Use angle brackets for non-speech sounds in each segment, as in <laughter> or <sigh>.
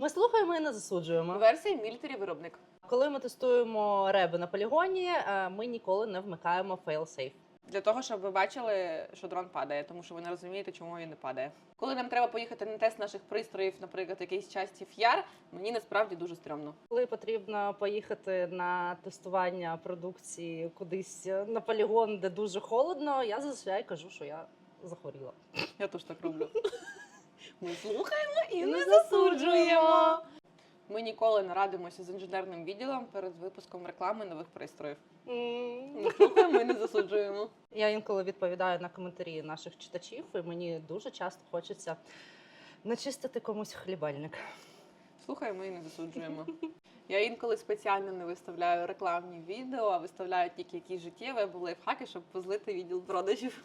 Ми слухаємо і не засуджуємо. Версія мілітарі виробник. Коли ми тестуємо реби на полігоні, е, ми ніколи не вмикаємо fail-safe. Для того, щоб ви бачили, що дрон падає, тому що ви не розумієте, чому він не падає. Коли нам треба поїхати на тест наших пристроїв, наприклад, якийсь часті ф'яр, мені насправді дуже стрьомно. Коли потрібно поїхати на тестування продукції кудись на полігон, де дуже холодно, я зазвичай кажу, що я захворіла. Я теж так роблю. <laughs> Ми слухаємо і не засуджуємо. Ми ніколи не радимося з інженерним відділом перед випуском реклами нових пристроїв. Ми слухаємо і не засуджуємо. Я інколи відповідаю на коментарі наших читачів, і мені дуже часто хочеться начистити комусь хлібальник. Слухаємо і не засуджуємо. Я інколи спеціально не виставляю рекламні відео, а виставляю тільки якісь життєві або лайфхаки, щоб позлити відділ продажів.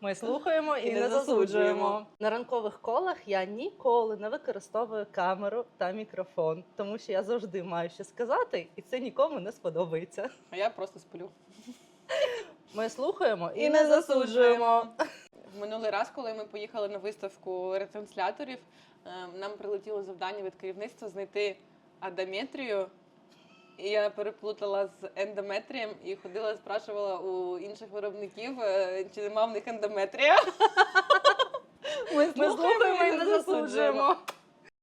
Ми слухаємо і, І не не засуджуємо. засуджуємо. На ранкових колах я ніколи не використовую камеру та мікрофон, тому що я завжди маю що сказати, і це нікому не сподобається. А я просто сплю. Ми слухаємо і, І не засуджуємо. Минулий раз, коли ми поїхали на виставку ретрансляторів, е, нам прилетіло завдання від керівництва знайти адаметрію. І я переплутала з ендометрієм і ходила, спрашувала у інших виробників, е, чи нема в них ендометрія. Ми слухаємо.